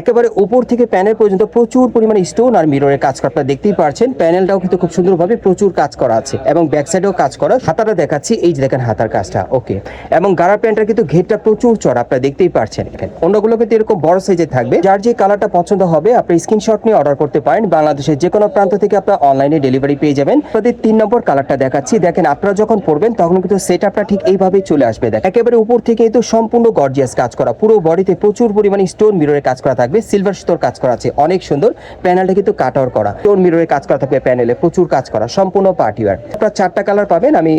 একেবারে উপর থেকে প্যানেল পর্যন্ত প্রচুর পরিমাণে স্টোন আর মিররের কাজ করা। দেখতেই পারছেন, প্যানেলটাও কিন্তু খুব সুন্দরভাবে প্রচুর কাজ করা আছে এবং ব্যাক সাইডেও কাজ করা। হাতাটা দেখাচ্ছি, এই যে দেখেন হাতার কাজটা ওকে এবং গাড়া প্যান্টটা কিন্তু ঘেরটা প্রচুর চড়া আপনারা দেখতেই পারছেন অন্যগুলো কিন্তু এরকম বড় সাইজে থাকবে। যার যে কালারটা পছন্দ হবে, আপনি স্ক্রিনশট নিয়ে অর্ডার করতে পারেন। বাংলাদেশের যে কোনো প্রান্ত থেকে আপনারা অনলাইনে ডেলিভারি পেয়ে যাবেন। আপনাদের তিন নম্বর কালারটা দেখাচ্ছি। দেখেন আপনারা যখন পরবেন, তখন কিন্তু সেট আপটা ঠিক এইভাবেই চলে আসবে। দেখ, একেবারে উপর থেকে কিন্তু সম্পূর্ণ গর্জিয়াস কাজ করা। পুরো বডিতে প্রচুর পরিমাণে স্টোন মিররের কাজ করা থাকবে সিলভার সুতোর কাজ করা আছে, অনেক সুন্দর। প্যানেলটা কিন্তু কাটার করা। টোন মিররের কাজ করা থাকবে প্যানেলে প্রচুর কাজ করা, সম্পূর্ণ পার্টিওয়ার আপনারা চারটা কালার পাবেন, আমি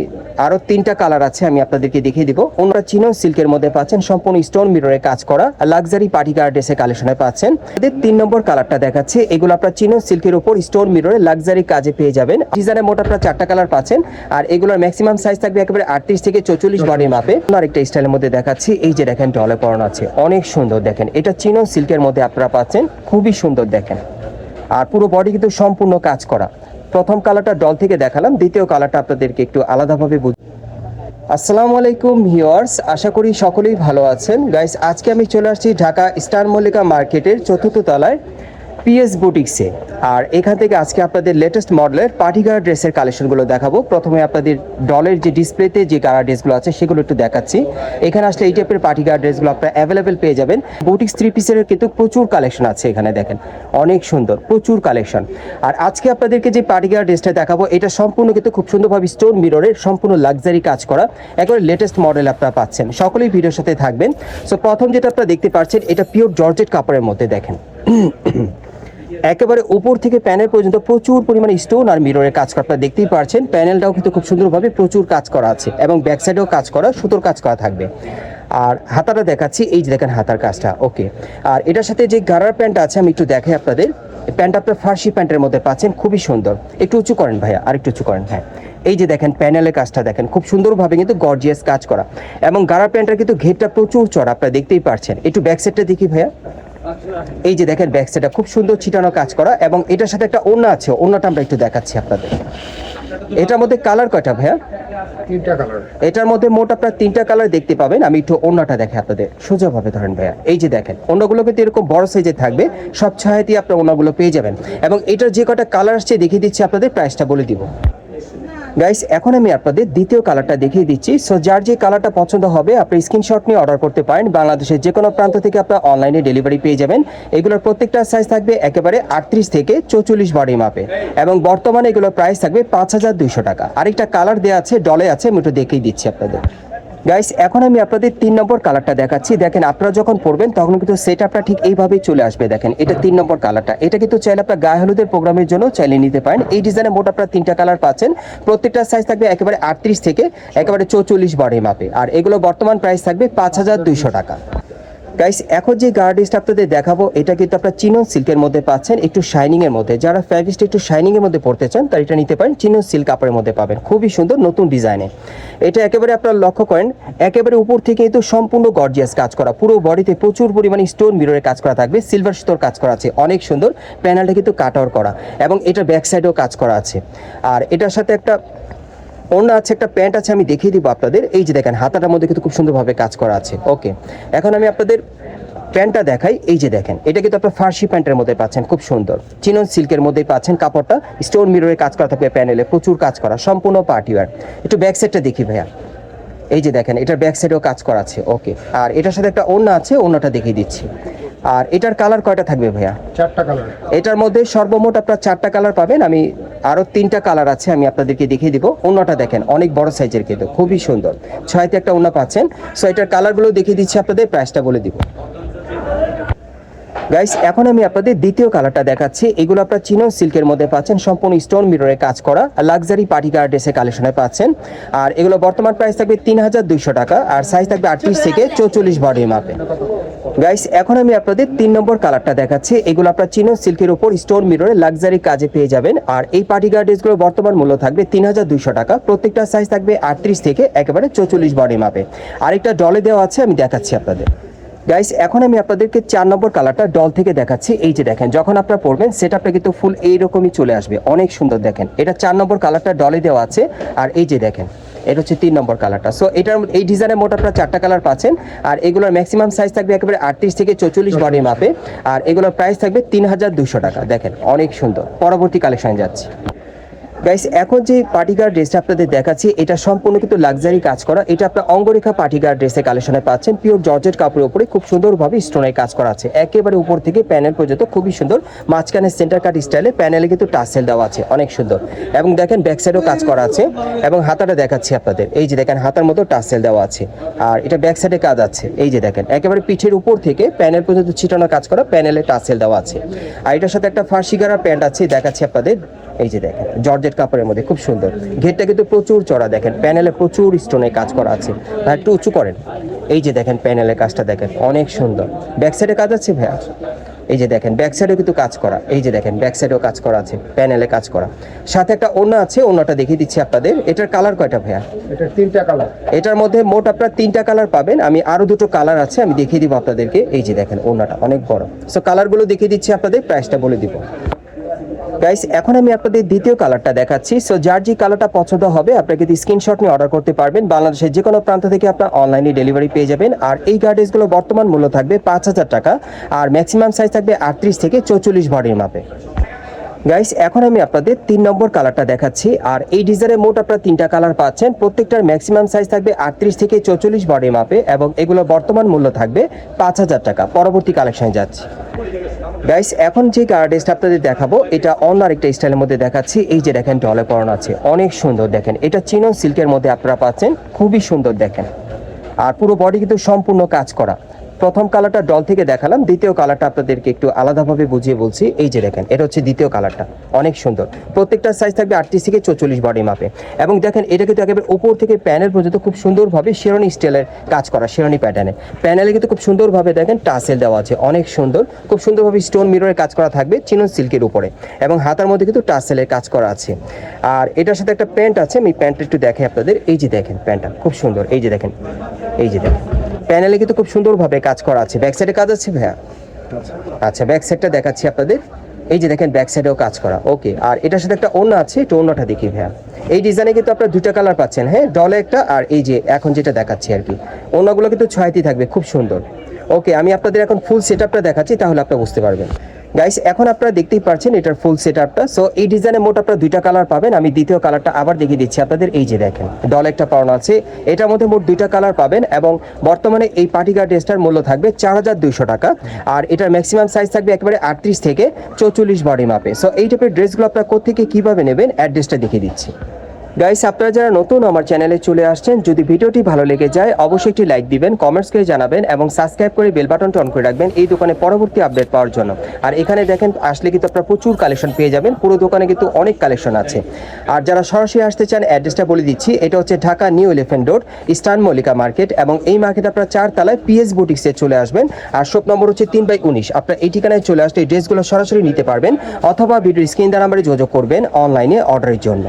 আরও তিনটা কালার আছে, আমি আপনাদেরকে দেখিয়ে দিব। ওনারা চিনো সিল্কের মধ্যে পাচ্ছেন সম্পূর্ণ স্টোন মিররের কাজ করা লাক্সারি পার্টি গার্ড ড্রেসের কালেকশনে পাচ্ছেন। এদের তিন নম্বর কালারটা দেখাচ্ছে, এগুলো আপনার চিনো সিল্কের উপর স্টোন মিররে লাক্সারি কাজে পেয়ে যাবেন। ডিজাইনের মোট আপনার চারটা কালার পাচ্ছেন, আর এগুলোর ম্যাক্সিমাম সাইজ থাকবে একেবারে আটত্রিশ থেকে চৌচল্লিশ বডির মাপে। আরেকটা স্টাইলের মধ্যে দেখাচ্ছি, এই যে দেখেন ডলে পড়ানো আছে, অনেক সুন্দর দেখেন। এটা চিনো সিল্কের মধ্যে আপনারা পাচ্ছেন, খুবই সুন্দর দেখেন। আর পুরো বডি কিন্তু সম্পূর্ণ কাজ করা। প্রথম কালারটা ডল থেকে দেখালাম, দ্বিতীয় কালারটা আপনাদেরকে একটু আলাদাভাবে বুঝ আসসালামু আলাইকুম ভিওয়ার্স আশা করি সকলেই ভালো আছেন। গাইস, আজকে আমি চলে আসছি ঢাকা স্টার মল্লিকা মার্কেটের চতুর্থ তলায়। পিএস বুটিক্সে আর এখান থেকে আজকে আপনাদের লেটেস্ট মডেলের পার্টিগার ড্রেসের কালেকশনগুলো দেখাবো। প্রথমে আপনাদের ডলের যে ডিসপ্লেতে যে কালার ড্রেসগুলো আছে, সেগুলো একটু দেখাচ্ছি। এখানে আসলে এই টাইপের পার্টিগার ড্রেসগুলো আপনারা অ্যাভেলেবেল পেয়ে যাবেন। বুটিক্স থ্রি পিসের কিন্তু প্রচুর কালেকশন আছে এখানে দেখেন। অনেক সুন্দর, প্রচুর কালেকশন আর আজকে আপনাদেরকে যে পার্টিগার ড্রেসটা দেখাবো, এটা সম্পূর্ণ কিন্তু খুব সুন্দরভাবে স্টোন মিররের সম্পূর্ণ লাক্সারি কাজ করা। একবারে লেটেস্ট মডেল আপনারা পাচ্ছেন। সকলেই ভিডিওর সাথে থাকবেন। সো প্রথম যেটা আপনারা দেখতে পাচ্ছেন, এটা পিওর জর্জেট কাপড়ের মধ্যে দেখেন। একেবারে উপর থেকে প্যানেল পর্যন্ত প্রচুর পরিমাণে স্টোন আর মিররের কাজ করা। দেখতেই পারছেন, প্যানেলটাও কিন্তু খুব সুন্দরভাবে প্রচুর কাজ করা আছে এবং ব্যাক সাইডেও কাজ করা, সুতোর কাজ করা থাকবে। আর হাতাটা দেখাচ্ছি, এই যে দেখেন হাতার কাজটা ওকে আর এটার সাথে যে গারার প্যান্ট আছে, আমি একটু দেখাই আপনাদের। প্যান্ট আপনার ফার্সি প্যান্টের মধ্যে পাচ্ছেন, খুবই সুন্দর। একটু উঁচু করেন ভাইয়া আর একটু উঁচু করেন হ্যাঁ। এই যে দেখেন প্যানেলের কাজটা দেখেন, খুব সুন্দরভাবে কিন্তু গর্জিয়াস কাজ করা। এবং গারার প্যান্টটা কিন্তু ঘেরটা প্রচুর চড়া, আপনারা দেখতেই পারছেন। একটু ব্যাক সাইডটা দেখি ভাইয়া। এই যে দেখেন ব্যাক সাইডটা খুব সুন্দর ছিটানো কাজ করা এবং এটার সাথে একটা ওড়না আছে ওড়নাটা আমরা একটু দেখাচ্ছি আপনাদের। এটার মধ্যে কালার কয়টা ভাইয়া? তিনটা কালার এটার মধ্যে মোট আপনার তিনটা কালার দেখতে পাবেন আমি একটু ওড়নাটা দেখে আপনাদের সোজাভাবে ধরেন ভাইয়া। এই যে দেখেন ওড়নাগুলো কিন্তু এরকম বড় সাইজে থাকবে সব ছয়াতি আপনার ওড়নাগুলো পেয়ে যাবেন। এবং এটার যে কটা কালার আসছে দেখিয়ে দিচ্ছি আপনাদের প্রাইসটা বলে দিব। গাইস এখন আমি আপনাদের দ্বিতীয় কালারটা দেখিয়ে দিচ্ছি। সো যার যে কালারটা পছন্দ হবে, আপনি স্ক্রিনশট নিয়ে অর্ডার করতে পারেন। বাংলাদেশের যে কোনো প্রান্ত থেকে আপনার অনলাইনে ডেলিভারি পেয়ে যাবেন। এগুলোর প্রত্যেকটা সাইজ থাকবে একেবারে আটত্রিশ থেকে চৌচল্লিশ বডি মাপে এবং বর্তমানে এগুলোর প্রাইস থাকবে পাঁচ হাজার দুইশো টাকা। আরেকটা কালার দেওয়া আছে ডলে আছে, আমি একটু দেখিয়ে দিচ্ছি আপনাদের। গাইস এখন আমি আপনাদের তিন নম্বর কালারটা দেখাচ্ছি। দেখেন, আপনারা যখন পরবেন তখন কিন্তু সেট আপটা ঠিক এইভাবেই চলে আসবে। দেখেন, এটা তিন নম্বর কালারটা এটা কিন্তু চাইলে আপনার গায়ে হলুদের প্রোগ্রামের জন্য চাইলে নিতে পারেন। এই ডিজাইনে মোট আপনারা তিনটা কালার পাচ্ছেন। প্রত্যেকটা সাইজ থাকবে একেবারে আটত্রিশ থেকে একেবারে চৌচল্লিশ বারে মাপে। আর এগুলো বর্তমান প্রাইস থাকবে পাঁচ হাজার দুইশো টাকা। গাইস এখন যে গার্ডিসটা আপনাদের দেখাবো, এটা কিন্তু আপনার চিনো সিল্কের মধ্যে পাচ্ছেন, একটু শাইনিং এর মধ্যে। যারা ফ্যাব্রিকটা একটু শাইনিং এর মধ্যে পড়তে চান, তারা এটা নিতে পারেন চিনো সিল্ক কাপড়ের মধ্যে পাবেন। খুবই সুন্দর নতুন ডিজাইনে এটা একেবারে আপনারা লক্ষ্য করেন, একেবারে উপর থেকে কিন্তু সম্পূর্ণ গর্জিয়াস কাজ করা। পুরো বডিতে প্রচুর পরিমাণে স্টোন মিররের কাজ করা থাকবে সিলভার সুতোর কাজ করা আছে, অনেক সুন্দর। প্যানেলটা কিন্তু কাট আউট করা। এবং এটা ব্যাক সাইডেও কাজ করা আছে। আর এটার সাথে একটা অন্য আছে, একটা প্যান্ট আছে, আমি দেখিয়ে দিব আপনাদের। এই যে দেখেন, হাতাটার মধ্যে কিন্তু খুব সুন্দরভাবে কাজ করা আছে। ওকে, এখন আমি আপনাদের প্যান্টটা দেখাই। এই যে দেখেন, এটা কিন্তু আপনার ফার্সি প্যান্টের মধ্যে পাচ্ছেন, খুব সুন্দর। চিনন সিল্কের মধ্যে পাচ্ছেন কাপড়টা। স্টোন মিররের কাজ করা থাকবে প্যানেলে, প্রচুর কাজ করা, সম্পূর্ণ পার্টি ওয়ার একটু ব্যাক সাইডটা দেখি ভাইয়া। এই যে দেখেন, এটার ব্যাক সাইডেও কাজ করা আছে, ওকে। আর এটার সাথে একটা ওড়না আছে, ওড়নাটা দেখিয়ে দিচ্ছি। আর এটার কালার কয়টা থাকবে ভাইয়া? চারটা কালার এটার মধ্যে সর্বমোট আপনার চারটা কালার পাবেন। আমি আরও তিনটা কালার আছে আমি আপনাদেরকে দেখিয়ে দিব। অন্যটা দেখেন অনেক বড় সাইজের কিন্তু খুবই সুন্দর। ছয়তে একটা অন্য পাচ্ছেন। সো এটার কালারগুলো দেখিয়ে দিচ্ছি আপনাদের প্রাইসটা বলে দিব। গাইস এখন আমি আপনাদের দ্বিতীয় কালারটা দেখাচ্ছি। এগুলো আপনার চিনো সিল্কের মধ্যে পাচ্ছেন। সম্পূর্ণ স্টোন মিররে কাজ করা। লাক্সারি পার্টি গার্ড ড্রেসের কালেকশনে পাচ্ছেন। আর এগুলো বর্তমান প্রাইস থাকবে তিন হাজার দুইশো টাকা। আর সাইজ থাকবে আটত্রিশ থেকে চৌচল্লিশ বডি মাপে গাইস এখন আমি আপনাদের তিন নম্বর কালারটা দেখাচ্ছি। এগুলো আপনার চিনো সিল্কের উপর স্টোন মিররে লাক্সারি কাজে পেয়ে যাবেন। আর এই পার্টি গার্ড ড্রেসগুলো বর্তমান মূল্য থাকবে তিন হাজার দুইশো টাকা। প্রত্যেকটা সাইজ থাকবে আটত্রিশ থেকে একেবারে চৌচল্লিশ বডি মাপে আরেকটা ডলে দেওয়া আছে, আমি দেখাচ্ছি আপনাদের। গাইস এখন আমি আপনাদেরকে চার নম্বর কালারটা ডল থেকে দেখাচ্ছি। এই যে দেখেন, যখন আপনারা পরবেন, সেটা কিন্তু ফুল এইরকমই চলে আসবে। অনেক সুন্দর দেখেন। এটা চার নম্বর কালারটা ডলে দেওয়া আছে। আর এই যে দেখেন, এটা হচ্ছে তিন নম্বর কালারটা সো এটার এই ডিজাইনের মোট আপনারা চারটা কালার পাচ্ছেন। আর এগুলোর ম্যাক্সিমাম সাইজ থাকবে একেবারে আটত্রিশ থেকে চৌচল্লিশ বডি মাপে আর এগুলোর প্রাইস থাকবে তিন হাজার দুশো টাকা। দেখেন, অনেক সুন্দর। পরবর্তী কালেকশনে যাচ্ছি। গাইস এখন যে পার্টিগার ড্রেসটা আপনাদের দেখাচ্ছি, এটা সম্পূর্ণ কিন্তু লাক্সারি কাজ করা। এটা আপনার অঙ্গরেখা পার্টিগার ড্রেসে কালেকশনে পাচ্ছেন। পিওর জর্জেট কাপড়ের উপরে খুব সুন্দরভাবে স্টোনের কাজ করা আছে। একেবারে উপর থেকে প্যানেল পর্যন্ত খুবই সুন্দর। মাঝখানে সেন্টার কাট স্টাইলে প্যানেলে কিন্তু টাসেল দেওয়া আছে। অনেক সুন্দর। এবং দেখেন ব্যাক সাইডেও কাজ করা আছে। এবং হাতাটা দেখাচ্ছি আপনাদের। এই যে দেখেন, হাতার মতো টাসেল দেওয়া আছে। আর এটা ব্যাক সাইডে কাজ আছে। এই যে দেখেন, একেবারে পিঠের উপর থেকে প্যানেল পর্যন্ত ছিটানো কাজ করা প্যানেলে টাসেল দেওয়া আছে। আর এটার সাথে একটা ফার্সি গারা প্যান্ট আছে, দেখাচ্ছি আপনাদের। এই যে দেখেন জর্জেট কাপড়ের মধ্যে খুব সুন্দর। ঘেরটা কিন্তু প্রচুর চড়া দেখেন প্যানেলে প্রচুর স্টোনে কাজ করা আছে। আর একটু উঁচু করেন। এই যে দেখেন প্যানেলের কাজটা দেখেন অনেক সুন্দর। ব্যাক সাইডে কাজ আছে ভাইয়া এই যে দেখেন ব্যাক সাইডেও কিন্তু কাজ করা। এই যে দেখেন ব্যাক সাইডেও কাজ করা আছে প্যানেলে কাজ করা। সাথে একটা ওড়না আছে ওড়নাটা দেখিয়ে দিচ্ছি আপনাদের। এটার কালার কয়টা ভাইয়া? এটা তিনটা কালার এটার মধ্যে মোট আপনার তিনটা কালার পাবেন। আমি আরও দুটো কালার আছে আমি দেখিয়ে দিব আপনাদেরকে। এই যে দেখেন ওড়নাটা অনেক বড়। সো কালারগুলো দেখিয়ে দিচ্ছি আপনাদের প্রাইসটা বলে দিব। গাইস এখন আমি আপনাদের দ্বিতীয় কালারটা দেখাচ্ছি। সো যার যে কালারটা পছন্দ হবে আপনাকে কিন্তু স্ক্রিনশট নিয়ে অর্ডার করতে পারবেন। বাংলাদেশের যে কোনো প্রান্ত থেকে আপনার অনলাইনে ডেলিভারি পেয়ে যাবেন। আর এই গার্ডেসগুলো বর্তমান মূল্য থাকবে পাঁচ হাজার টাকা। আর ম্যাক্সিমাম সাইজ থাকবে আটত্রিশ থেকে চৌচল্লিশ ভরির মাপে। গাইস এখন আমি আপনাদের তিন নম্বর কালারটা দেখাচ্ছি। আর এই ডিজাইনের মোট আপনারা তিনটা কালার পাচ্ছেন। প্রত্যেকটার ম্যাক্সিমাম সাইজ থাকবে আটত্রিশ থেকে চৌচল্লিশ বডি মাপে এবং এগুলো বর্তমান মূল্য থাকবে পাঁচ হাজার টাকা। পরবর্তী কালেকশনে যাচ্ছি। গাইস এখন যে কালারটা আপনাদের দেখাবো, এটা অন্য আরেকটা স্টাইলের মধ্যে দেখাচ্ছি। এই যে দেখেন ডলে পরানো আছে। অনেক সুন্দর দেখেন। এটা চিনন সিল্কের মধ্যে আপনারা পাচ্ছেন। খুবই সুন্দর দেখেন। আর পুরো বডি কিন্তু সম্পূর্ণ কাজ করা। প্রথম কালারটা ডল থেকে দেখালাম, দ্বিতীয় কালারটা আপনাদেরকে একটু আলাদাভাবে বুঝিয়ে বলছি। এই যে দেখেন, এটা হচ্ছে দ্বিতীয় কালারটা অনেক সুন্দর। প্রত্যেকটা সাইজ থাকবে আটত্রিশ থেকে চৌচল্লিশ বডি মাপে এবং দেখেন, এটা কিন্তু একেবারে উপর থেকে প্যানেল পর্যন্ত খুব সুন্দরভাবে শেরনি স্টাইলের কাজ করা শেরনি প্যাটার্নে প্যানেলে কিন্তু খুব সুন্দরভাবে দেখেন টাসেল দেওয়া আছে, অনেক সুন্দর। খুব সুন্দরভাবে স্টোন মিররের কাজ করা থাকবে চিনন সিল্কের উপরে। এবং হাতার মধ্যে কিন্তু টাসেলের কাজ করা আছে। আর এটার সাথে একটা প্যান্ট আছে, আমি প্যান্টটা একটু দেখে আপনাদের। এই যে দেখেন প্যান্টটা খুব সুন্দর। এই যে দেখেন, এই যে দেখেন। প্যানেলে কিন্তু খুব সুন্দরভাবে কাজ করা আছে। ব্যাক সাইডে কাজ আছে ভাইয়া? আচ্ছা ব্যাক সাইডটা দেখাচ্ছি আপনাদের। এই যে দেখেন ব্যাক সাইডেও কাজ করা। ওকে আর এটার সাথে একটা ওড়না আছে, একটু ওড়নাটা দেখি ভাইয়া। এই ডিজাইনে কিন্তু আপনারা দুটো কালার পাচ্ছেন হ্যাঁ? ডলে একটা আর এই যে এখন যেটা দেখাচ্ছি আর কি। ওড়নাগুলো কিন্তু ছয়টি থাকবে, খুব সুন্দর। ওকে আমি আপনাদের এখন ফুল সেট আপটা দেখাচ্ছি, তাহলে আপনারা বুঝতে পারবেন। গাইস এখন আপনারা দেখতেই পাচ্ছেন এটার ফুল সেট আপটা সো এই ডিজাইনে মোট আপনারা দুইটা কালার পাবেন। আমি দ্বিতীয় কালারটা আবার দেখিয়ে দিচ্ছি আপনাদের। এই যে দেখেন ডল একটা পাওনা আছে। এটার মধ্যে মোট দুইটা কালার পাবেন এবং বর্তমানে এই পার্টিকার ড্রেসটার মূল্য থাকবে চার হাজার দুইশো টাকা। আর এটার ম্যাক্সিমাম সাইজ থাকবে একেবারে আটত্রিশ থেকে চৌচল্লিশ বডি মাপে সো এই টাইপের ড্রেসগুলো আপনারা কোথেকে কীভাবে নেবেন? অ্যাড্রেসটা দেখিয়ে দিচ্ছি। গাইস আপনারা যারা নতুন আমার চ্যানেলে চলে আসছেন, যদি ভিডিওটি ভালো লেগে যায়, অবশ্যই একটি লাইক দিবেন কমেন্টস করে জানাবেন এবং সাবস্ক্রাইব করে বেল বাটনটা অন করে রাখবেন এই দোকানে পরবর্তী আপডেট পাওয়ার জন্য। আর এখানে দেখেন, আসলে কিন্তু আপনারা প্রচুর কালেকশন পেয়ে যাবেন, পুরো দোকানে কিন্তু অনেক কালেকশন আছে। আর যারা সরাসরি আসতে চান অ্যাড্রেসটা বলে দিচ্ছি, এটা হচ্ছে Dhaka new elephant road eastern Mallika market এবং এই মার্কেট আপনারা চার তলায় পিএস বুটিক্সে চলে আসবেন। আর শপ নম্বর হচ্ছে তিন বাই উনিশ। আপনার এই ঠিকানায় চলে আসলে এই ড্রেসগুলো সরাসরি নিতে পারবেন, অথবা ভিডিও স্ক্রিন দ্বারা নাম্বারে যোগাযোগ করবেন অনলাইনে অর্ডারের জন্য।